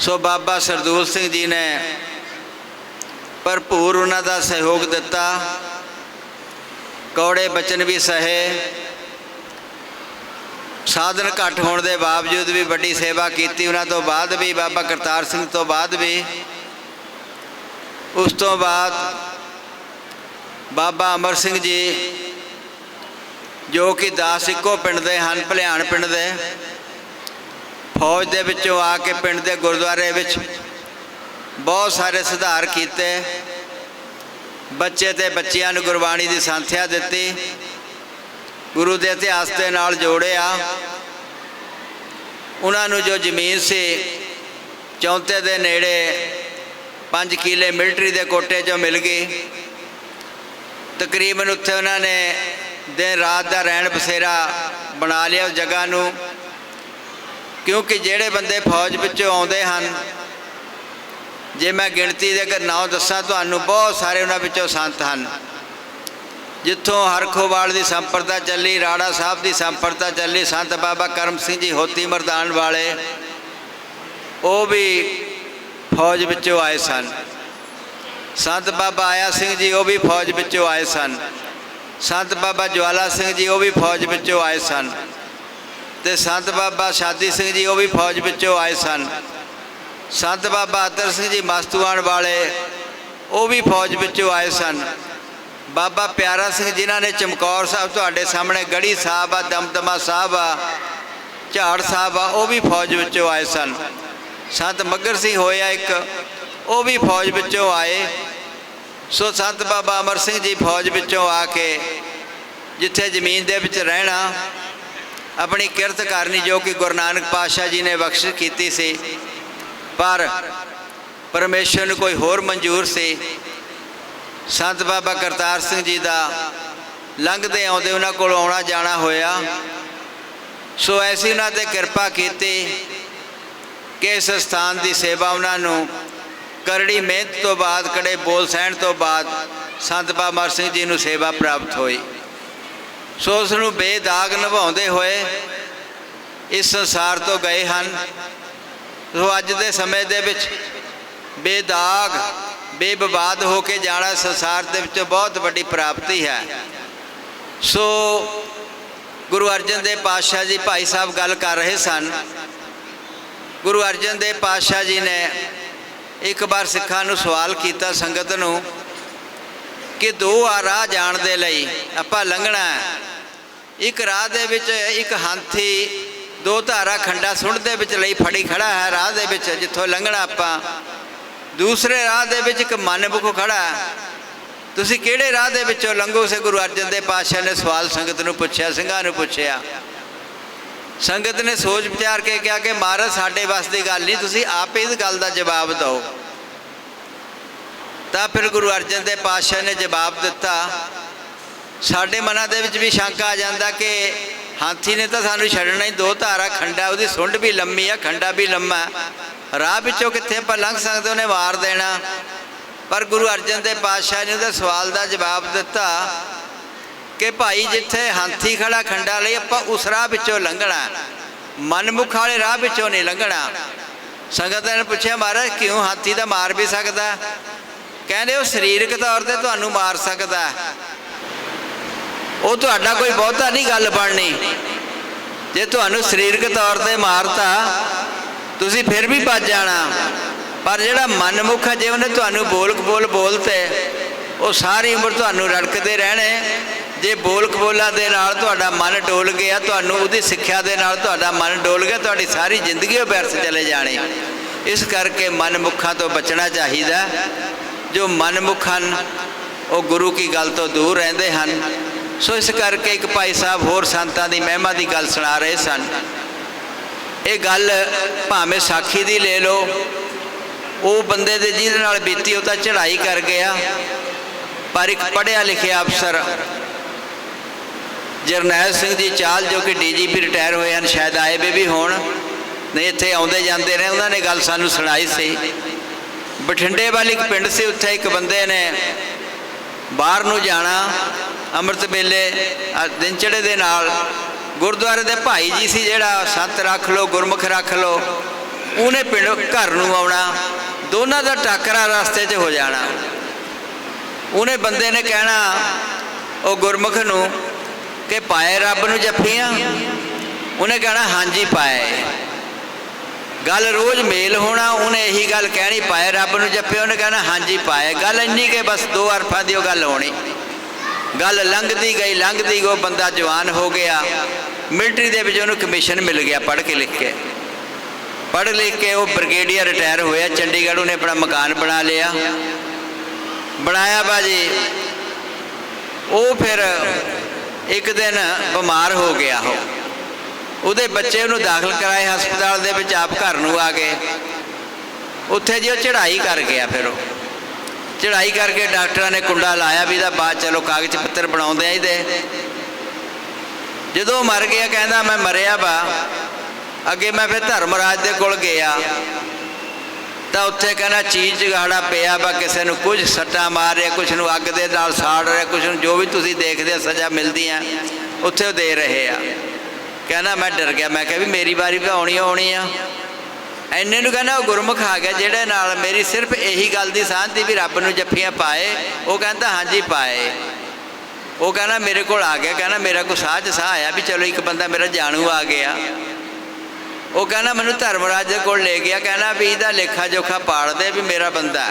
ਸੋ ਬਾਬਾ ਸਰਦੂਲ ਸਿੰਘ ਜੀ ਨੇ ਭਰਪੂਰ ਉਹਨਾਂ ਦਾ ਸਹਿਯੋਗ ਦਿੱਤਾ। ਕੌੜੇ ਬਚਨ ਵੀ ਸਹੇ। ਸਾਧਨ ਘੱਟ ਹੋਣ ਦੇ ਬਾਵਜੂਦ ਵੀ ਵੱਡੀ ਸੇਵਾ ਕੀਤੀ ਉਹਨਾਂ ਤੋਂ ਬਾਅਦ ਵੀ, ਬਾਬਾ ਕਰਤਾਰ ਸਿੰਘ ਤੋਂ ਬਾਅਦ ਵੀ। ਉਸ ਤੋਂ ਬਾਅਦ ਬਾਬਾ ਅਮਰ ਸਿੰਘ ਜੀ, ਜੋ ਕਿ ਦਾਸ ਇੱਕੋ ਪਿੰਡ ਦੇ ਹਨ, ਭਲਿਆਣ ਪਿੰਡ ਦੇ। ਫੌਜ ਦੇ ਵਿੱਚੋਂ ਆ ਕੇ ਪਿੰਡ ਦੇ ਗੁਰਦੁਆਰੇ ਵਿੱਚ ਬਹੁਤ ਸਾਰੇ ਸੁਧਾਰ ਕੀਤੇ। ਬੱਚੇ ਤੇ ਬੱਚਿਆਂ ਨੂੰ ਗੁਰਬਾਣੀ ਦੀ ਸੰਥਿਆ ਦਿੱਤੀ। ਗੁਰੂ ਦੇ ਇਤਿਹਾਸ ਦੇ ਨਾਲ ਜੋੜਿਆ। ਉਹਨਾਂ ਨੂੰ ਜੋ ਜ਼ਮੀਨ ਸੀ, ਚੌਂਤੇ ਦੇ ਨੇੜੇ 5 ਕਿਲੇ ਮਿਲਟਰੀ ਦੇ ਕੋਟੇ 'ਚੋਂ ਮਿਲ ਗਈ। ਤਕਰੀਬਨ ਉੱਥੇ ਉਹਨਾਂ ਨੇ ਦਿਨ ਰਾਤ ਦਾ ਰਹਿਣ ਬਸੇਰਾ ਬਣਾ ਲਿਆ ਉਸ ਜਗ੍ਹਾ ਨੂੰ। ਕਿਉਂਕਿ ਜਿਹੜੇ ਬੰਦੇ ਫੌਜ ਵਿੱਚੋਂ ਆਉਂਦੇ ਹਨ, ਜੇ ਮੈਂ ਗਿਣਤੀ ਦੇ ਅਗਰ ਨਾਂ ਦੱਸਾਂ, ਤੁਹਾਨੂੰ ਬਹੁਤ ਸਾਰੇ ਉਹਨਾਂ ਵਿੱਚੋਂ ਸੰਤ ਹਨ। ਜਿੱਥੋਂ ਹਰਖੋਵਾਲ ਦੀ ਸੰਪਰਦਾ ਚੱਲੀ, ਰਾੜਾ ਸਾਹਿਬ ਦੀ ਸੰਪਰਦਾ ਚੱਲੀ, ਸੰਤ ਬਾਬਾ ਕਰਮ ਸਿੰਘ ਜੀ ਹੋਤੀ ਮਰਦਾਨ ਵਾਲੇ, ਉਹ ਵੀ ਫੌਜ ਵਿੱਚੋਂ ਆਏ ਸਨ। ਸੰਤ ਬਾਬਾ ਆਇਆ ਸਿੰਘ ਜੀ, ਉਹ ਵੀ ਫੌਜ ਵਿੱਚੋਂ ਆਏ ਸਨ। ਸੰਤ ਬਾਬਾ ਜਵਾਲਾ ਸਿੰਘ ਜੀ, ਉਹ ਵੀ ਫੌਜ ਵਿੱਚੋਂ ਆਏ ਸਨ। ਤੇ ਸੰਤ ਬਾਬਾ ਸ਼ਾਦੀ ਸਿੰਘ ਜੀ, ਉਹ ਵੀ ਫੌਜ ਵਿੱਚੋਂ ਆਏ ਸਨ। ਸੰਤ ਬਾਬਾ ਅਤਰ ਸਿੰਘ ਜੀ ਮਸਤੂਆਣ ਵਾਲੇ, ਉਹ ਵੀ ਫੌਜ ਵਿੱਚੋਂ ਆਏ ਸਨ। ਬਾਬਾ ਪਿਆਰਾ ਸਿੰਘ ਜਿਨ੍ਹਾਂ ਨੇ ਚਮਕੌਰ ਸਾਹਿਬ ਤੁਹਾਡੇ ਸਾਹਮਣੇ ਗੜੀ ਸਾਹਿਬ ਆ, ਦਮਦਮਾ ਸਾਹਿਬ ਆ, ਝਾੜ ਸਾਹਿਬ ਆ, ਉਹ ਵੀ ਫੌਜ ਵਿੱਚੋਂ ਆਏ ਸਨ। ਸੰਤ ਮੱਗਰ ਸਿੰਘ ਹੋਇਆ ਇੱਕ, ਉਹ ਵੀ ਫੌਜ ਵਿੱਚੋਂ ਆਏ। ਸੋ ਸੰਤ ਬਾਬਾ ਅਮਰ ਸਿੰਘ ਜੀ ਫੌਜ ਵਿੱਚੋਂ ਆ ਕੇ, ਜਿੱਥੇ ਜ਼ਮੀਨ ਦੇ ਵਿੱਚ ਰਹਿਣਾ ਆਪਣੀ ਕਿਰਤ ਕਰਨੀ ਜੋ ਕਿ ਗੁਰੂ ਨਾਨਕ ਪਾਤਸ਼ਾਹ ਜੀ ਨੇ ਬਖਸ਼ਿਸ਼ ਕੀਤੀ ਸੀ। ਪਰ ਪਰਮੇਸ਼ਰ ਨੂੰ ਕੋਈ ਹੋਰ ਮਨਜ਼ੂਰ ਸੀ। ਸੰਤ ਬਾਬਾ ਕਰਤਾਰ ਸਿੰਘ ਜੀ ਦਾ ਲੰਘਦੇ ਆਉਂਦੇ ਉਹਨਾਂ ਕੋਲ ਆਉਣਾ ਜਾਣਾ ਹੋਇਆ। ਸੋ ਐਸੀ ਉਹਨਾਂ ਤੇ ਕਿਰਪਾ ਕੀਤੀ ਕਿ ਇਸ ਸਥਾਨ ਦੀ ਸੇਵਾ ਉਹਨਾਂ ਨੂੰ ਕਰੜੀ ਮਿਹਨਤ ਤੋਂ ਬਾਅਦ, ਕੜੇ ਬੋਲ ਸਹਿਣ ਤੋਂ ਬਾਅਦ ਸੰਤ ਬਾਬਾ ਮਰ ਸਿੰਘ ਜੀ ਨੂੰ ਸੇਵਾ ਪ੍ਰਾਪਤ ਹੋਈ। ਸੋ ਉਸ ਨੂੰ ਬੇਦਾਗ ਨਿਭਾਉਂਦੇ ਹੋਏ ਇਸ ਸੰਸਾਰ ਤੋਂ ਗਏ ਹਨ। ਸੋ ਅੱਜ ਦੇ ਸਮੇਂ ਦੇ ਵਿੱਚ ਬੇਦਾਗ ਬੇਬਵਾਦ ਹੋ ਕੇ ਜਾਣਾ ਸੰਸਾਰ ਦੇ ਵਿੱਚ ਬਹੁਤ ਵੱਡੀ ਪ੍ਰਾਪਤੀ ਹੈ। ਸੋ ਗੁਰੂ ਅਰਜਨ ਦੇਵ ਪਾਤਸ਼ਾਹ ਜੀ ਭਾਈ ਸਾਹਿਬ ਗੱਲ ਕਰ ਰਹੇ ਸਨ। ਗੁਰੂ ਅਰਜਨ ਦੇਵ ਪਾਤਸ਼ਾਹ ਜੀ ਨੇ ਇੱਕ ਵਾਰ ਸਿੱਖਾਂ ਨੂੰ ਸਵਾਲ ਕੀਤਾ ਸੰਗਤ ਨੂੰ ਕਿ ਦੋ ਆ ਰਾਹ ਜਾਣ ਦੇ ਲਈ ਆਪਾਂ ਲੰਘਣਾ ਇੱਕ ਰਾਹ ਦੇ ਵਿੱਚ ਇੱਕ ਹਾਥੀ, ਦੋ ਧਾਰਾ ਖੰਡਾ ਸੁੰਡ ਦੇ ਵਿੱਚ ਲਈ ਫੜੀ ਖੜਾ ਹੈ ਰਾਹ ਦੇ ਵਿੱਚ, ਜਿੱਥੋਂ ਲੰਘਣਾ ਆਪਾਂ। ਦੂਸਰੇ ਰਾਹ ਦੇ ਵਿੱਚ ਇੱਕ ਮਨਮੁਖ ਖੜਾ ਤੁਸੀਂ ਕਿਹੜੇ ਰਾਹ ਦੇ ਵਿੱਚੋਂ ਲੰਘੋ? ਸੇ ਗੁਰੂ ਅਰਜਨ ਦੇ ਪਾਤਸ਼ਾਹ ਨੇ ਸਵਾਲ ਸੰਗਤ ਨੂੰ ਪੁੱਛਿਆ, ਸਿੰਘਾਂ ਨੂੰ ਪੁੱਛਿਆ। ਸੰਗਤ ਨੇ ਸੋਚ ਵਿਚਾਰ ਕੇ ਕਿਹਾ ਕਿ ਮਹਾਰਾਜ, ਸਾਡੇ ਵਾਸਤੇ ਗੱਲ ਨਹੀਂ, ਤੁਸੀਂ ਆਪੇ ਇਸ ਗੱਲ ਦਾ ਜਵਾਬ ਦਿਓ। ਤਾਂ ਫਿਰ ਗੁਰੂ ਅਰਜਨ ਦੇਵ ਪਾਤਸ਼ਾਹ ਨੇ ਜਵਾਬ ਦਿੱਤਾ। ਸਾਡੇ ਮਨਾਂ ਦੇ ਵਿੱਚ ਵੀ ਸ਼ੰਕਾ ਆ ਜਾਂਦਾ ਕਿ ਹਾਥੀ ਨੇ ਤਾਂ ਸਾਨੂੰ ਛੱਡਣਾ ਹੀ, ਦੋ ਧਾਰਾ ਖੰਡਾ, ਉਹਦੀ ਸੁੰਡ ਵੀ ਲੰਮੀ ਆ, ਖੰਡਾ ਵੀ ਲੰਮਾ। ਰਾਹ ਵਿੱਚੋਂ ਕਿੱਥੇ ਆਪਾਂ ਲੰਘ ਸਕਦੇ, ਉਹਨੇ ਵਾਰ ਦੇਣਾ। ਪਰ ਗੁਰੂ ਅਰਜਨ ਦੇਵ ਪਾਤਸ਼ਾਹ ਨੇ ਉਹਦੇ ਸਵਾਲ ਦਾ ਜਵਾਬ ਦਿੱਤਾ ਕਿ ਭਾਈ ਜਿੱਥੇ ਹਾਥੀ ਖੜਾ ਖੰਡਾ ਲਈ ਆਪਾਂ ਉਸ ਰਾਹ ਵਿੱਚੋਂ ਲੰਘਣਾ। ਮਨਮੁਖ ਵਾਲੇ ਰਾਹ ਵਿੱਚੋਂ ਨਹੀਂ ਲੰਘਣਾ। ਸੰਗਤ ਨੇ ਪੁੱਛਿਆ, ਮਹਾਰਾਜ, ਕਿਉਂ ਹਾਥੀ ਦਾ ਮਾਰ ਵੀ ਸਕਦਾ? ਕਹਿੰਦੇ ਉਹ ਸਰੀਰਕ ਤੌਰ ਤੇ ਤੁਹਾਨੂੰ ਮਾਰ ਸਕਦਾ ਉਹ ਤੁਹਾਡਾ ਕੋਈ ਬਹੁਤਾ ਨਹੀਂ ਗੱਲ ਬਣਨੀ। ਜੇ ਤੁਹਾਨੂੰ ਸਰੀਰਕ ਤੌਰ ਤੇ ਮਾਰਤਾ, ਤੁਸੀਂ ਫਿਰ ਵੀ ਭੱਜ ਜਾਣਾ। ਪਰ ਜਿਹੜਾ ਮਨਮੁਖ ਹੈ, ਜੇ ਉਹਨੇ ਤੁਹਾਨੂੰ ਬੋਲ ਕਬੋਲ ਬੋਲਤੇ, ਉਹ ਸਾਰੀ ਉਮਰ ਤੁਹਾਨੂੰ ਰੜਕਦੇ ਰਹਿਣੇ। ਜੇ ਬੋਲ ਕਬੋਲਾ ਦੇ ਨਾਲ ਤੁਹਾਡਾ ਮਨ ਡੋਲ ਗਿਆ, ਤੁਹਾਨੂੰ ਉਹਦੀ ਸਿੱਖਿਆ ਦੇ ਨਾਲ ਤੁਹਾਡਾ ਮਨ ਡੋਲ ਗਿਆ, ਤੁਹਾਡੀ ਸਾਰੀ ਜ਼ਿੰਦਗੀ ਉਹ ਵਿਅਰਥ ਚਲੇ ਜਾਣੀ। ਇਸ ਕਰਕੇ ਮਨਮੁਖਾਂ ਤੋਂ ਬਚਣਾ ਚਾਹੀਦਾ। ਜੋ ਮਨਮੁਖ ਹਨ, ਉਹ ਗੁਰੂ ਕੀ ਗੱਲ ਤੋਂ ਦੂਰ ਰਹਿੰਦੇ ਹਨ। ਸੋ ਇਸ ਕਰਕੇ ਇੱਕ ਭਾਈ ਸਾਹਿਬ ਹੋਰ ਸੰਤਾਂ ਦੀ ਮਹਿਮਾ ਦੀ ਗੱਲ ਸੁਣਾ ਰਹੇ ਸਨ। ਇਹ ਗੱਲ ਭਾਵੇਂ ਸਾਖੀ ਦੀ ਲੈ ਲਓ, ਉਹ ਬੰਦੇ ਦੇ ਜਿਹਦੇ ਨਾਲ ਬੀਤੀ ਉਹ ਤਾਂ ਚੜ੍ਹਾਈ ਕਰ ਗਿਆ, ਪਰ ਇੱਕ ਪੜ੍ਹਿਆ ਲਿਖਿਆ ਅਫਸਰ, ਜਰਨੈਲ ਸਿੰਘ ਜੀ ਚਾਲ ਜੋ ਕਿ ਡੀਜੀਪੀ ਰਿਟਾਇਰ ਹੋਏ ਹਨ, ਸ਼ਾਇਦ ਆਏ ਵੀ ਹੋਣ, ਨਹੀਂ ਇੱਥੇ ਆਉਂਦੇ ਜਾਂਦੇ ਰਹੇ, ਉਹਨਾਂ ਨੇ ਗੱਲ ਸਾਨੂੰ ਸੁਣਾਈ ਸੀ। ਬਠਿੰਡੇ ਵਾਲੀ ਇੱਕ ਪਿੰਡ ਸੀ ਉੱਥੇ ਇੱਕ ਬੰਦੇ ਨੇ ਬਾਹਰ ਨੂੰ ਜਾਣਾ ਅੰਮ੍ਰਿਤ ਵੇਲੇ ਅ, ਦਿਨ ਚੜ੍ਹੇ ਦੇ ਨਾਲ ਗੁਰਦੁਆਰੇ ਦੇ ਭਾਈ ਜੀ ਸੀ ਜਿਹੜਾ ਸੰਤ ਰੱਖ ਲੋ ਗੁਰਮੁਖ ਰੱਖ ਲੋ ਉਹਨੇ ਪਿੰਡ ਘਰ ਨੂੰ ਆਉਣਾ ਦੋਨਾਂ ਦਾ ਟੱਕਰਾ ਰਸਤੇ 'ਚ ਹੋ ਜਾਣਾ। ਉਹਨੇ ਬੰਦੇ ਨੇ ਕਹਿਣਾ ਉਹ ਗੁਰਮੁਖ ਨੂੰ ਕਿ ਪਾਏ ਰੱਬ ਨੂੰ ਜੱਫੀਆਂ ਉਹਨੇ ਕਹਿਣਾ ਹਾਂਜੀ ਪਾਏ। ਗੱਲ ਰੋਜ਼ ਮੇਲ ਹੋਣਾ, ਉਹਨੇ ਇਹੀ ਗੱਲ ਕਹਿਣੀ ਪਾਏ ਰੱਬ ਨੂੰ ਜੱਪੇ ਉਹਨੇ ਕਹਿਣਾ, ਹਾਂਜੀ ਪਾਏ ਗੱਲ ਇੰਨੀ ਕਿ ਬਸ ਦੋ ਅਰਫਾਂ ਦੀ ਉਹ ਗੱਲ ਹੋਣੀ। ਗੱਲ ਲੰਘਦੀ ਗਈ ਲੰਘਦੀ ਗਈ, ਉਹ ਬੰਦਾ ਜਵਾਨ ਹੋ ਗਿਆ। ਮਿਲਟਰੀ ਦੇ ਵਿੱਚ ਉਹਨੂੰ ਕਮਿਸ਼ਨ ਮਿਲ ਗਿਆ ਪੜ੍ਹ ਕੇ ਲਿਖ ਕੇ। ਪੜ੍ਹ ਲਿਖ ਕੇ ਉਹ ਬ੍ਰਿਗੇਡੀਅਰ ਰਿਟਾਇਰ ਹੋਇਆ, ਚੰਡੀਗੜ੍ਹ ਉਹਨੇ ਆਪਣਾ ਮਕਾਨ ਬਣਾ ਲਿਆ। ਬਣਾਇਆ ਬਾਜੀ ਉਹ ਫਿਰ ਇੱਕ ਦਿਨ ਬਿਮਾਰ ਹੋ ਗਿਆ ਉਹ। ਉਹਦੇ ਬੱਚੇ ਉਹਨੂੰ ਦਾਖਲ ਕਰਾਏ ਹਸਪਤਾਲ ਦੇ ਵਿੱਚ ਆਪ ਘਰ ਨੂੰ ਆ ਗਏ ਉੱਥੇ ਜੀ ਉਹ ਚੜ੍ਹਾਈ ਕਰ ਗਿਆ ਫਿਰ ਉਹ। ਚੜ੍ਹਾਈ ਕਰਕੇ ਡਾਕਟਰਾਂ ਨੇ ਕੁੰਡਾ ਲਾਇਆ ਵੀ ਇਹਦਾ ਬਾਅਦ ਚਲੋ ਕਾਗਜ਼ ਪੱਤਰ ਬਣਾਉਂਦੇ ਆ ਇਹਦੇ। ਜਦੋਂ ਮਰ ਗਿਆ ਕਹਿੰਦਾ ਮੈਂ ਮਰਿਆ ਵਾ। ਅੱਗੇ ਮੈਂ ਫਿਰ ਧਰਮਰਾਜ ਦੇ ਕੋਲ ਗਿਆ। ਤਾਂ ਉੱਥੇ ਕਹਿੰਦਾ ਚੀਜ਼ ਜਗਾੜਾ ਪਿਆ ਵਾ ਕਿਸੇ ਨੂੰ ਕੁਝ ਸੱਟਾਂ ਮਾਰ ਰਿਹਾ ਕੁਝ ਨੂੰ ਅੱਗ ਦੇ ਨਾਲ ਸਾੜ ਰਿਹਾ ਕੁਝ ਨੂੰ ਜੋ ਵੀ ਤੁਸੀਂ ਦੇਖਦੇ ਸਜ਼ਾ ਮਿਲਦੀ ਆ ਉੱਥੇ ਉਹ ਦੇ ਰਹੇ ਆ। ਕਹਿੰਦਾ ਮੈਂ ਡਰ ਗਿਆ, ਮੈਂ ਕਿਹਾ ਵੀ ਮੇਰੀ ਵਾਰੀ ਵੀ ਆਉਣੀ ਆਉਣੀ ਆ। ਐਨੇ ਨੂੰ ਕਹਿੰਦਾ ਉਹ ਗੁਰਮੁਖ ਆ ਗਿਆ, ਜਿਹੜੇ ਨਾਲ ਮੇਰੀ ਸਿਰਫ ਇਹੀ ਗੱਲ ਦੀ ਸਾਂਝ ਸੀ ਵੀ ਰੱਬ ਨੂੰ ਜੱਫੀਆਂ ਪਾਏ, ਉਹ ਕਹਿੰਦਾ ਹਾਂਜੀ ਪਾਏ। ਉਹ ਕਹਿੰਦਾ ਮੇਰੇ ਕੋਲ ਆ ਗਿਆ, ਕਹਿੰਦਾ ਮੇਰਾ ਕੋ ਸਾਹ ਚ ਸਾਹ ਆਇਆ ਵੀ ਚਲੋ ਇੱਕ ਬੰਦਾ ਮੇਰਾ ਜਾਣੂ ਆ ਗਿਆ। ਉਹ ਕਹਿੰਦਾ ਮੈਨੂੰ ਧਰਮਰਾਜ ਦੇ ਕੋਲ ਲੈ ਗਿਆ, ਕਹਿੰਦਾ ਵੀ ਇਹਦਾ ਲੇਖਾ ਜੋਖਾ ਪਾੜ ਦੇ ਵੀ ਮੇਰਾ ਬੰਦਾ।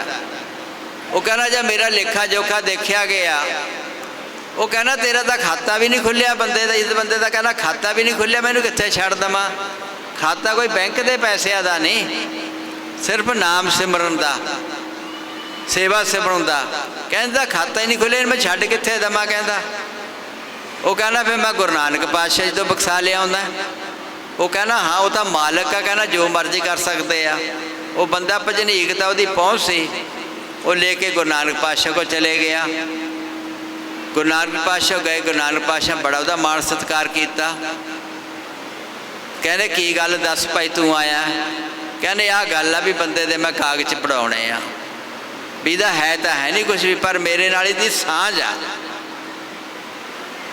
ਉਹ ਕਹਿੰਦਾ, ਜੇ ਮੇਰਾ ਲੇਖਾ ਜੋਖਾ ਦੇਖਿਆ ਗਿਆ ਉਹ ਕਹਿੰਦਾ, ਤੇਰਾ ਤਾਂ ਖਾਤਾ ਵੀ ਨਹੀਂ ਖੁੱਲਿਆ, ਬੰਦੇ ਦਾ, ਇਸ ਬੰਦੇ ਦਾ ਕਹਿੰਦਾ, ਖਾਤਾ ਵੀ ਨਹੀਂ ਖੁੱਲਿਆ, ਮੈਨੂੰ ਕਿੱਥੇ ਛੱਡ ਦਵਾਂ? ਖਾਤਾ ਕੋਈ ਬੈਂਕ ਦੇ ਪੈਸਿਆਂ ਦਾ ਨਹੀਂ, ਸਿਰਫ ਨਾਮ ਸਿਮਰਨ ਦਾ, ਸੇਵਾ ਸਿਮਰਨ ਦਾ। ਕਹਿੰਦਾ, ਖਾਤਾ ਹੀ ਨਹੀਂ ਖੁੱਲਿਆ ਮੈਂ ਛੱਡ ਕਿੱਥੇ ਦਵਾਂ, ਕਹਿੰਦਾ। ਉਹ ਕਹਿੰਦਾ, ਫਿਰ ਮੈਂ ਗੁਰੂ ਨਾਨਕ ਪਾਤਸ਼ਾਹ ਜੀ ਤੋਂ ਬਖਸ਼ਾ ਲਿਆ ਹੁੰਦਾ। ਉਹ ਕਹਿੰਦਾ, ਹਾਂ, ਉਹ ਤਾਂ ਮਾਲਕ ਆ, ਕਹਿੰਦਾ, ਜੋ ਮਰਜ਼ੀ ਕਰ ਸਕਦੇ ਆ। ਉਹ ਬੰਦਾ ਭਜਨੀਕ ਤਾਂ ਉਹਦੀ ਪਹੁੰਚ ਸੀ। ਉਹ ਲੈ ਕੇ ਗੁਰੂ ਨਾਨਕ ਪਾਤਸ਼ਾਹ ਕੋਲ ਚਲੇ ਗਿਆ। ਗੁਰੂ ਨਾਨਕ ਪਾਤਸ਼ਾਹ ਗਏ, ਗੁਰੂ ਨਾਨਕ ਪਾਤਸ਼ਾਹ ਬੜਾ ਉਹਦਾ ਮਾਣ ਸਤਿਕਾਰ ਕੀਤਾ। ਕਹਿੰਦੇ, ਕੀ ਗੱਲ ਦੱਸ ਭਾਈ, ਤੂੰ ਆਇਆ? ਕਹਿੰਦੇ, ਆਹ ਗੱਲ ਆ ਵੀ ਬੰਦੇ ਦੇ ਮੈਂ ਕਾਗਜ਼ ਪੜਾਉਣੇ ਆ। ਵੀ ਇਹਦਾ ਹੈ ਤਾਂ ਹੈ ਨਹੀਂ ਕੁਝ ਵੀ, ਪਰ ਮੇਰੇ ਨਾਲ ਇਹਦੀ ਸਾਂਝ ਆ।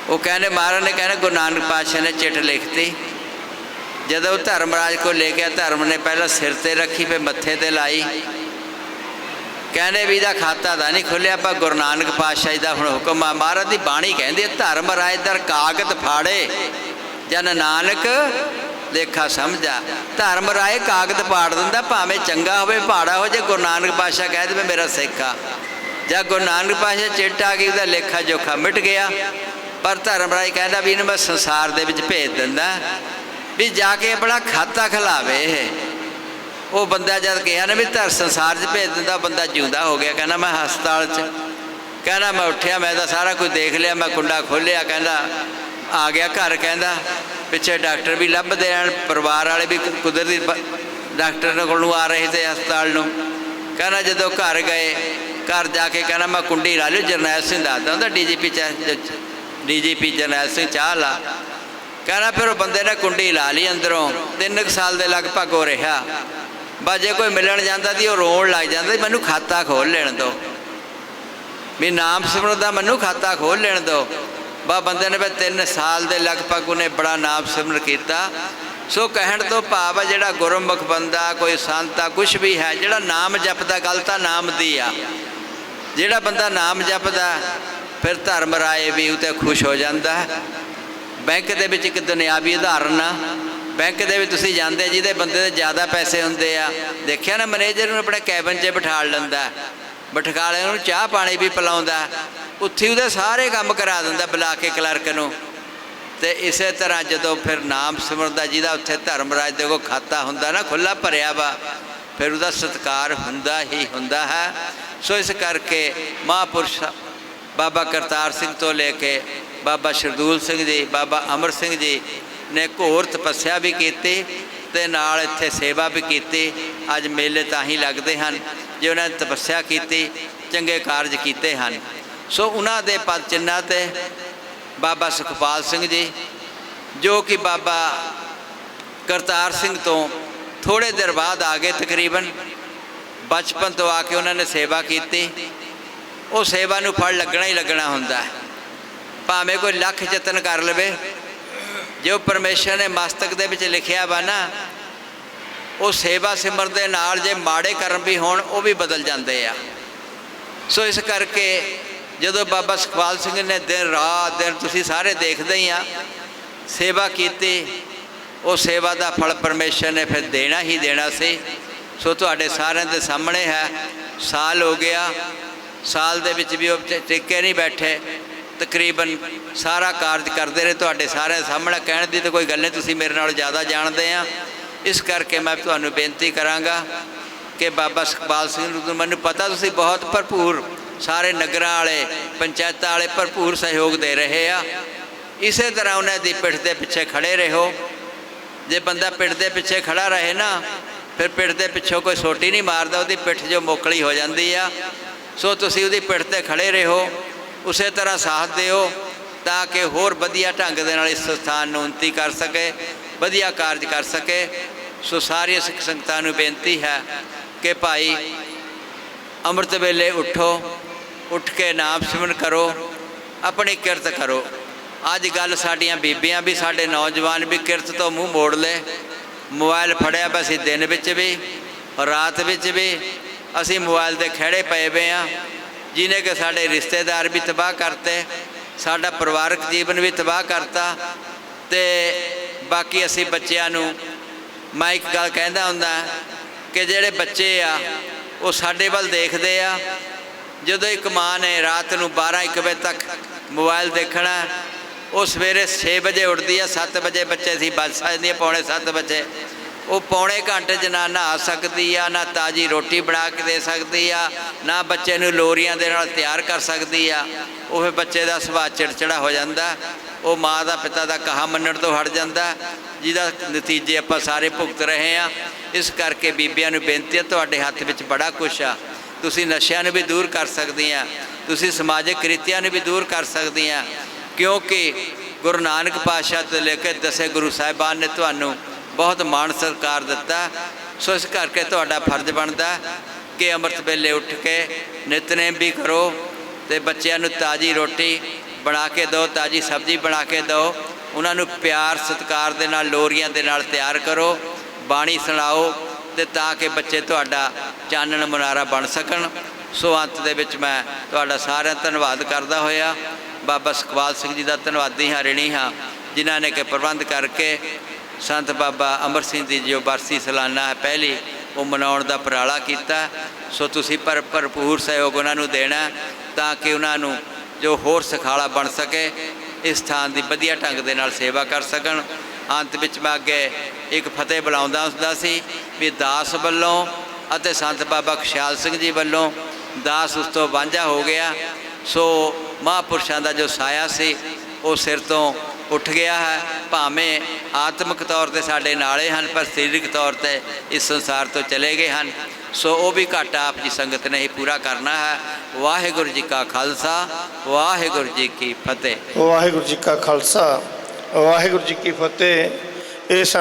ਉਹ ਕਹਿੰਦੇ, ਮਹਾਰਾਜ ਨੇ ਕਹਿੰਦੇ, ਗੁਰੂ ਨਾਨਕ ਪਾਤਸ਼ਾਹ ਨੇ ਚਿੱਠ ਲਿਖਤੀ। ਜਦੋਂ ਉਹ ਧਰਮਰਾਜ ਕੋ ਲੈ ਗਿਆ ਧਰਮ ਨੇ ਪਹਿਲਾਂ ਸਿਰ ਤੇ ਰੱਖੀ, ਫਿਰ ਮੱਥੇ ਤੇ ਲਾਈ। ਕਹਿੰਦੇ ਵੀ ਇਹਦਾ ਖਾਤਾ ਤਾਂ ਨਹੀਂ ਖੁੱਲਿਆ ਪਰ ਗੁਰੂ ਨਾਨਕ ਪਾਤਸ਼ਾਹ ਜੀ ਦਾ ਹੁਣ ਹੁਕਮ ਆ। ਮਹਾਰਾਜ ਦੀ ਬਾਣੀ ਕਹਿੰਦੀ ਧਰਮ ਰਾਜ ਦਰ ਕਾਗਤ ਫਾੜੇ। ਜਨ ਨਾਨਕ ਲੇਖਾ ਸਮਝਾ ਧਰਮ ਰਾਏ ਕਾਗਤ ਪਾੜ ਦਿੰਦਾ, ਭਾਵੇਂ ਚੰਗਾ ਹੋਵੇ, ਭਾੜਾ ਹੋ ਜੇ, ਗੁਰੂ ਨਾਨਕ ਪਾਤਸ਼ਾਹ ਕਹਿ ਦੇਵੇ ਮੇਰਾ ਸਿੱਖ ਆ। ਜਾਂ ਗੁਰੂ ਨਾਨਕ ਪਾਤਸ਼ਾਹ ਚਿੱਟ ਆ ਗਈ, ਉਹਦਾ ਲੇਖਾ ਜੋਖਾ ਮਿਟ ਗਿਆ। ਪਰ ਧਰਮ ਰਾਏ ਕਹਿੰਦਾ ਵੀ ਇਹਨੂੰ ਮੈਂ ਸੰਸਾਰ ਦੇ ਵਿੱਚ ਭੇਜ ਦਿੰਦਾ, ਵੀ ਜਾ ਕੇ ਆਪਣਾ ਖਾਤਾ ਖਲਾਵੇ ਇਹ। ਉਹ ਬੰਦਾ ਜਦ ਕਿਹਾ ਨਾ ਵੀ ਧਰ ਸੰਸਾਰ 'ਚ ਭੇਜ ਦਿੰਦਾ, ਬੰਦਾ ਜਿਉਂਦਾ ਹੋ ਗਿਆ। ਕਹਿੰਦਾ, ਮੈਂ ਹਸਪਤਾਲ 'ਚ। ਕਹਿੰਦਾ, ਮੈਂ ਉੱਠਿਆ, ਮੈਂ ਤਾਂ ਸਾਰਾ ਕੁਝ ਦੇਖ ਲਿਆ, ਮੈਂ ਕੁੰਡਾ ਖੋਲਿਆ ਕਹਿੰਦਾ, ਆ ਗਿਆ ਘਰ। ਕਹਿੰਦਾ, ਪਿੱਛੇ ਡਾਕਟਰ ਵੀ ਲੱਭਦੇ ਆਣ ਪਰਿਵਾਰ ਵਾਲੇ ਵੀ ਕੁਦਰਤੀ ਡਾਕਟਰ ਦੇ ਕੋਲ ਨੂੰ ਆ ਰਹੇ ਤੇ ਹਸਪਤਾਲ ਨੂੰ। ਕਹਿੰਦਾ, ਜਦੋਂ ਘਰ ਗਏ, ਘਰ ਜਾ ਕੇ ਕਹਿੰਦਾ, ਮੈਂ ਕੁੰਡੀ ਲਾ ਲਿਓ ਜਰਨੈਲ ਸਿੰਘ ਦੱਸਦਾ ਹੁੰਦਾ ਡੀਜੀਪੀ ਡੀਜੀਪੀ ਜਰਨੈਲ ਸਿੰਘ ਚਾਹ ਲਾ। ਕਹਿੰਦਾ, ਫਿਰ ਉਹ ਬੰਦੇ ਨੇ ਕੁੰਡੀ ਲਾ ਲਈ ਅੰਦਰੋਂ। ਤਿੰਨ ਕੁ ਸਾਲ ਦੇ ਲਗਭਗ ਹੋ ਰਿਹਾ। ਬਾ ਜੇ ਕੋਈ ਮਿਲਣ ਜਾਂਦਾ ਸੀ ਉਹ ਰੋਣ ਲੱਗ ਜਾਂਦਾ ਸੀ, ਮੈਨੂੰ ਖਾਤਾ ਖੋਲ ਲੈਣ ਦਿਓ ਵੀ ਨਾਮ ਸਿਮਰਨ ਦਾ ਮੈਨੂੰ ਖਾਤਾ ਖੋਲ ਲੈਣ ਦਿਓ ਬਾ ਬੰਦੇ ਨੇ ਫਿਰ 3 ਸਾਲ ਦੇ ਲਗਭਗ ਉਹਨੇ ਬੜਾ ਨਾਮ ਸਿਮਰਨ ਕੀਤਾ। ਸੋ ਕਹਿਣ ਤੋਂ ਭਾਵ ਆ ਜਿਹੜਾ ਗੁਰਮੁਖ ਬੰਦਾ ਕੋਈ ਸੰਤ ਆ ਕੁਝ ਵੀ ਹੈ ਜਿਹੜਾ ਨਾਮ ਜਪਦਾ ਗੱਲ ਤਾਂ ਨਾਮ ਦੀ ਆ। ਜਿਹੜਾ ਬੰਦਾ ਨਾਮ ਜਪਦਾ ਫਿਰ ਧਰਮ ਰਾਏ ਵੀ ਉਤੇ ਖੁਸ਼ ਹੋ ਜਾਂਦਾ। ਹੈ ਬੈਂਕ ਦੇ ਵਿੱਚ ਇੱਕ ਦੁਨਿਆਵੀ ਉਦਾਹਰਨ ਆ। ਬੈਂਕ ਦੇ ਵਿੱਚ ਤੁਸੀਂ ਜਾਂਦੇ ਜਿਹਦੇ ਬੰਦੇ ਦੇ ਜ਼ਿਆਦਾ ਪੈਸੇ ਹੁੰਦੇ ਆ। ਦੇਖਿਆ ਨਾ, ਮੈਨੇਜਰ ਨੂੰ ਆਪਣੇ ਕੈਬਨ 'ਚ ਬਿਠਾ ਲੈਂਦਾ ਬਿਠਾ ਲੈ ਉਹਨੂੰ ਚਾਹ ਪਾਣੀ ਵੀ ਪਿਲਾਉਂਦਾ ਉੱਥੇ ਉਹਦੇ ਸਾਰੇ ਕੰਮ ਕਰਾ ਦਿੰਦਾ ਬੁਲਾ ਕੇ ਕਲਰਕ ਨੂੰ। ਤੇ ਇਸੇ ਤਰ੍ਹਾਂ ਜਦੋਂ ਫਿਰ ਨਾਮ ਸਿਮਰਦਾ, ਜਿਹਦਾ ਉੱਥੇ ਧਰਮਰਾਜ ਦੇ ਕੋ ਖਾਤਾ ਹੁੰਦਾ ਨਾ ਖੁੱਲਾ ਭਰਿਆ ਵਾ, ਫਿਰ ਉਹਦਾ ਸਤਕਾਰ ਹੁੰਦਾ ਹੀ ਹੁੰਦਾ ਹੈ। ਸੋ ਇਸ ਕਰਕੇ ਮਹਾਂਪੁਰਸ਼ ਬਾਬਾ ਕਰਤਾਰ ਸਿੰਘ ਤੋਂ ਲੈ ਕੇ ਬਾਬਾ ਸ਼ਰਦੂਲ ਸਿੰਘ ਜੀ, ਬਾਬਾ ਅਮਰ ਸਿੰਘ ਜੀ ਨੇ ਘੋਰ ਤਪੱਸਿਆ ਵੀ ਕੀਤੀ ਤੇ ਨਾਲ ਇੱਥੇ ਸੇਵਾ ਵੀ ਕੀਤੀ। ਅੱਜ ਮੇਲੇ ਤਾਂ ਹੀ ਲੱਗਦੇ ਹਨ, ਜੇ ਉਹਨਾਂ ਨੇ ਤਪੱਸਿਆ ਕੀਤੀ, ਚੰਗੇ ਕਾਰਜ ਕੀਤੇ ਹਨ। ਸੋ ਉਹਨਾਂ ਦੇ ਪਦ ਚਿੰਨਾਂ ਤੇ ਬਾਬਾ ਸੁਖਪਾਲ ਸਿੰਘ ਜੀ, ਜੋ ਕਿ ਬਾਬਾ ਕਰਤਾਰ ਸਿੰਘ ਤੋਂ ਥੋੜੇ ਦਿਨ ਬਾਅਦ ਆ ਗਏ ਤਕਰੀਬਨ, ਬਚਪਨ ਤੋਂ ਆ ਕੇ ਉਹਨਾਂ ਨੇ ਸੇਵਾ ਕੀਤੀ। ਉਹ ਸੇਵਾ ਨੂੰ ਫਲ ਲੱਗਣਾ ਹੀ ਲੱਗਣਾ ਹੁੰਦਾ। ਭਾਵੇਂ ਕੋਈ ਲੱਖ ਯਤਨ ਕਰ ਲਵੇ ਜੋ ਪਰਮੇਸ਼ਰ ਨੇ ਮਸਤਕ ਦੇ ਵਿੱਚ ਲਿਖਿਆ ਵਾ ਨਾ, ਉਹ ਸੇਵਾ ਸਿਮਰਨ ਦੇ ਨਾਲ ਜੇ ਮਾੜੇ ਕਰਮ ਵੀ ਹੋਣ, ਉਹ ਵੀ ਬਦਲ ਜਾਂਦੇ ਆ। ਸੋ ਇਸ ਕਰਕੇ ਜਦੋਂ ਬਾਬਾ ਸੁਖਪਾਲ ਸਿੰਘ ਨੇ ਦਿਨ ਰਾਤ ਦਿਨ ਤੁਸੀਂ ਸਾਰੇ ਦੇਖਦੇ ਹੀ ਆ, ਸੇਵਾ ਕੀਤੀ, ਉਹ ਸੇਵਾ ਦਾ ਫਲ ਪਰਮੇਸ਼ਰ ਨੇ ਫਿਰ ਦੇਣਾ ਹੀ ਦੇਣਾ ਸੀ। ਸੋ ਤੁਹਾਡੇ ਸਾਰਿਆਂ ਦੇ ਸਾਹਮਣੇ ਹੈ, ਸਾਲ ਹੋ ਗਿਆ, ਸਾਲ ਦੇ ਵਿੱਚ ਵੀ ਉਹ ਟਿੱਕੇ ਨਹੀਂ ਬੈਠੇ। ਤਕਰੀਬਨ ਸਾਰਾ ਕਾਰਜ ਕਰਦੇ ਰਹੇ, ਤੁਹਾਡੇ ਸਾਰਿਆਂ ਦੇ ਸਾਹਮਣੇ ਕਹਿਣ ਦੀ ਤਾਂ ਕੋਈ ਗੱਲ ਨਹੀਂ, ਤੁਸੀਂ ਮੇਰੇ ਨਾਲੋਂ ਜ਼ਿਆਦਾ ਜਾਣਦੇ ਆ। ਇਸ ਕਰਕੇ ਮੈਂ ਤੁਹਾਨੂੰ ਬੇਨਤੀ ਕਰਾਂਗਾ ਕਿ ਬਾਬਾ ਸੁਖਪਾਲ ਸਿੰਘ ਨੂੰ ਮੈਨੂੰ ਪਤਾ, ਤੁਸੀਂ ਬਹੁਤ ਭਰਪੂਰ ਸਾਰੇ ਨਗਰਾਂ ਵਾਲੇ, ਪੰਚਾਇਤਾਂ ਵਾਲੇ ਭਰਪੂਰ ਸਹਿਯੋਗ ਦੇ ਰਹੇ ਆ। ਇਸੇ ਤਰ੍ਹਾਂ ਉਹਨਾਂ ਦੀ ਪਿੱਠ ਦੇ ਪਿੱਛੇ ਖੜੇ ਰਹੋ। ਜੇ ਬੰਦਾ ਪਿੱਠ ਦੇ ਪਿੱਛੇ ਖੜਾ ਰਹੇ ਨਾ, ਫਿਰ ਪਿੱਠ ਦੇ ਪਿੱਛੋਂ ਕੋਈ ਸੋਟੀ ਨਹੀਂ ਮਾਰਦਾ, ਉਹਦੀ ਪਿੱਠ ਜੋ ਮੋਕਲੀ ਹੋ ਜਾਂਦੀ ਆ। ਸੋ ਤੁਸੀਂ ਉਹਦੀ ਪਿੱਠ ਤੇ ਖੜੇ ਰਹੋ। ਉਸੇ ਤਰ੍ਹਾਂ ਸਾਥ ਦਿਓ ਤਾਂ ਕਿ ਹੋਰ ਵਧੀਆ ਢੰਗ ਦੇ ਨਾਲ ਇਸ ਸਥਾਨ ਨੂੰ ਉਨਤੀ ਕਰ ਸਕੇ, ਵਧੀਆ ਕਾਰਜ ਕਰ ਸਕੇ। ਸੋ ਸਾਰੀਆਂ ਸਿੱਖ ਸੰਗਤਾਂ ਨੂੰ ਬੇਨਤੀ ਹੈ ਕਿ ਭਾਈ ਅੰਮ੍ਰਿਤ ਵੇਲੇ ਉਠੋ, ਉੱਠ ਕੇ ਨਾਮ ਸਿਮਰਨ ਕਰੋ, ਆਪਣੀ ਕਿਰਤ ਕਰੋ। ਅੱਜ ਗੱਲ ਸਾਡੀਆਂ ਬੀਬੀਆਂ ਵੀ, ਸਾਡੇ ਨੌਜਵਾਨ ਵੀ ਕਿਰਤ ਤੋਂ ਮੂੰਹ ਮੋੜ ਲੈ ਮੋਬਾਈਲ ਫੜਿਆ ਪਿਆ ਦਿਨ ਵਿੱਚ ਵੀ, ਰਾਤ ਵਿੱਚ ਵੀ। ਅਸੀਂ ਮੋਬਾਈਲ ਦੇ ਖੜੇ ਪਏ ਵੇ ਆ। ਜਿਨੇ ਕਿ ਸਾਡੇ ਰਿਸ਼ਤੇਦਾਰ ਵੀ ਤਬਾਹ ਕਰਤੇ, ਸਾਡਾ ਪਰਿਵਾਰਕ ਜੀਵਨ ਵੀ ਤਬਾਹ ਕਰਤਾ ਤੇ ਬਾਕੀ ਅਸੀਂ ਬੱਚਿਆਂ ਨੂੰ ਮੈਂ ਇੱਕ ਗੱਲ ਕਹਿੰਦਾ ਹੁੰਦਾ ਕਿ ਜਿਹੜੇ ਬੱਚੇ ਆ, ਉਹ ਸਾਡੇ ਵੱਲ ਦੇਖਦੇ ਆ। ਜਦੋਂ ਇੱਕ ਮਾਂ ਨੇ ਰਾਤ ਨੂੰ 12 1 ਵਜੇ ਤੱਕ ਮੋਬਾਈਲ ਦੇਖਣਾ, ਉਹ ਸਵੇਰੇ 6 ਵਜੇ ਉੱਠਦੀ ਆ 7 ਵਜੇ ਬੱਚੇ ਸੀ, ਬੱਸ ਆ ਜਾਂਦੀ ਪੌਣੇ 7 ਵਜੇ। ਉਹ ਪੌਣੇ ਘੰਟੇ 'ਚ ਨਾ ਨਹਾ ਸਕਦੀ ਆ, ਨਾ ਤਾਜੀ ਰੋਟੀ ਬਣਾ ਕੇ ਦੇ ਸਕਦੀ ਆ, ਨਾ ਬੱਚੇ ਨੂੰ ਲੋਰੀਆਂ ਦੇ ਨਾਲ ਤਿਆਰ ਕਰ ਸਕਦੀ ਆ। ਉਹ ਫਿਰ ਬੱਚੇ ਦਾ ਸੁਭਾਅ ਚਿੜਚਿੜਾ ਹੋ ਜਾਂਦਾ। ਉਹ ਮਾਂ ਦਾ, ਪਿਤਾ ਦਾ ਕਹਾ ਮੰਨਣ ਤੋਂ ਹਟ ਜਾਂਦਾ। ਜਿਹਦਾ ਨਤੀਜੇ ਆਪਾਂ ਸਾਰੇ ਭੁਗਤ ਰਹੇ ਆ। ਇਸ ਕਰਕੇ ਬੀਬੀਆਂ ਨੂੰ ਬੇਨਤੀ ਹੈ ਤੁਹਾਡੇ ਹੱਥ ਵਿੱਚ ਬੜਾ ਕੁਛ ਆ। ਤੁਸੀਂ ਨਸ਼ਿਆਂ ਨੂੰ ਵੀ ਦੂਰ ਕਰ ਸਕਦੀਆਂ। ਤੁਸੀਂ ਸਮਾਜਿਕ ਕ੍ਰਿਤੀਆਂ ਨੂੰ ਵੀ ਦੂਰ ਕਰ ਸਕਦੀਆਂ। ਕਿਉਂਕਿ ਗੁਰੂ ਨਾਨਕ ਪਾਤਸ਼ਾਹ ਤੋਂ ਲੈ ਕੇ ਦਸੇ ਗੁਰੂ ਸਾਹਿਬਾਨ ਨੇ ਤੁਹਾਨੂੰ ਬਹੁਤ ਮਾਣ ਸਤਿਕਾਰ ਦਿੱਤਾ। ਸੋ ਇਸ ਕਰਕੇ ਤੁਹਾਡਾ ਫਰਜ਼ ਬਣਦਾ ਕਿ ਅੰਮ੍ਰਿਤ ਵੇਲੇ ਉੱਠ ਕੇ ਨਿਤਨੇਮ ਵੀ ਕਰੋ ਤੇ ਬੱਚਿਆਂ ਨੂੰ ਤਾਜੀ ਰੋਟੀ ਬਣਾ ਕੇ ਦਿਓ, ਤਾਜੀ ਸਬਜ਼ੀ ਬਣਾ ਕੇ ਦਿਓ। ਉਹਨਾਂ ਨੂੰ ਪਿਆਰ, ਸਤਿਕਾਰ ਦੇ ਨਾਲ, ਲੋਰੀਆਂ ਦੇ ਨਾਲ ਤਿਆਰ ਕਰੋ, ਬਾਣੀ ਸੁਣਾਓ ਤੇ ਤਾਂ ਕਿ ਬੱਚੇ ਤੁਹਾਡਾ ਚਾਨਣ ਮੁਨਾਰਾ ਬਣ ਸਕਣ। ਸੋ ਅੰਤ ਦੇ ਵਿੱਚ ਮੈਂ ਤੁਹਾਡਾ ਸਾਰਿਆਂ ਧੰਨਵਾਦ ਕਰਦਾ ਹੋਇਆ। ਬਾਬਾ ਸੁਖਪਾਲ ਸਿੰਘ ਜੀ ਦਾ ਧੰਨਵਾਦੀ ਹਾਂ, ਰਿਣੀ ਹਾਂ, ਜਿਨ੍ਹਾਂ ਨੇ ਕਿ ਪ੍ਰਬੰਧ ਕਰਕੇ ਸੰਤ ਬਾਬਾ ਅਮਰ ਸਿੰਘ ਦੀ ਜੋ ਬਰਸੀ ਸਾਲਾਨਾ ਹੈ ਪਹਿਲੀ ਉਹ ਮਨਾਉਣ ਦਾ ਉਪਰਾਲਾ ਕੀਤਾ। ਸੋ ਤੁਸੀਂ ਪਰ ਭਰਪੂਰ ਸਹਿਯੋਗ ਉਹਨਾਂ ਨੂੰ ਦੇਣਾ ਤਾਂ ਕਿ ਉਹਨਾਂ ਨੂੰ ਜੋ ਹੋਰ ਸਖਾਲਾ ਬਣ ਸਕੇ, ਇਸ ਸਥਾਨ ਦੀ ਵਧੀਆ ਢੰਗ ਦੇ ਨਾਲ ਸੇਵਾ ਕਰ ਸਕਣ। ਅੰਤ ਵਿੱਚ ਮੈਂ ਅੱਗੇ ਇੱਕ ਫਤਿਹ ਬੁਲਾਉਂਦਾ ਹੁੰਦਾ ਸੀ ਵੀ ਦਾਸ ਵੱਲੋਂ ਅਤੇ ਸੰਤ ਬਾਬਾ ਖੁਸ਼ਹਾਲ ਸਿੰਘ ਜੀ ਵੱਲੋਂ ਦਾਸ ਉਸ ਤੋਂ ਵਾਂਝਾ ਹੋ ਗਿਆ। ਸੋ ਮਹਾਂਪੁਰਸ਼ਾਂ ਦਾ ਜੋ ਸਾਇਆ ਸੀ, ਉਹ ਸਿਰ ਤੋਂ ਉੱਠ ਗਿਆ ਹੈ, ਭਾਵੇਂ ਆਤਮਿਕ ਤੌਰ ਤੇ ਸਾਡੇ ਨਾਲੇ ਹਨ, ਪਰ ਸਰੀਰਕ ਤੌਰ ਤੇ ਇਸ ਸੰਸਾਰ ਤੋਂ ਚਲੇ ਗਏ ਹਨ। ਸੋ ਉਹ ਵੀ ਘਾਟਾ ਆਪ ਜੀ ਸੰਗਤ ਨੇ ਹੀ ਪੂਰਾ ਕਰਨਾ ਹੈ। ਵਾਹਿਗੁਰੂ ਜੀ ਕਾ ਖਾਲਸਾ, ਵਾਹਿਗੁਰੂ ਜੀ ਕੀ ਫਤਿਹ। ਵਾਹਿਗੁਰੂ ਜੀ ਕਾ ਖਾਲਸਾ, ਵਾਹਿਗੁਰੂ ਜੀ ਕੀ ਫਤਿਹ। ਇਹ ਸਨ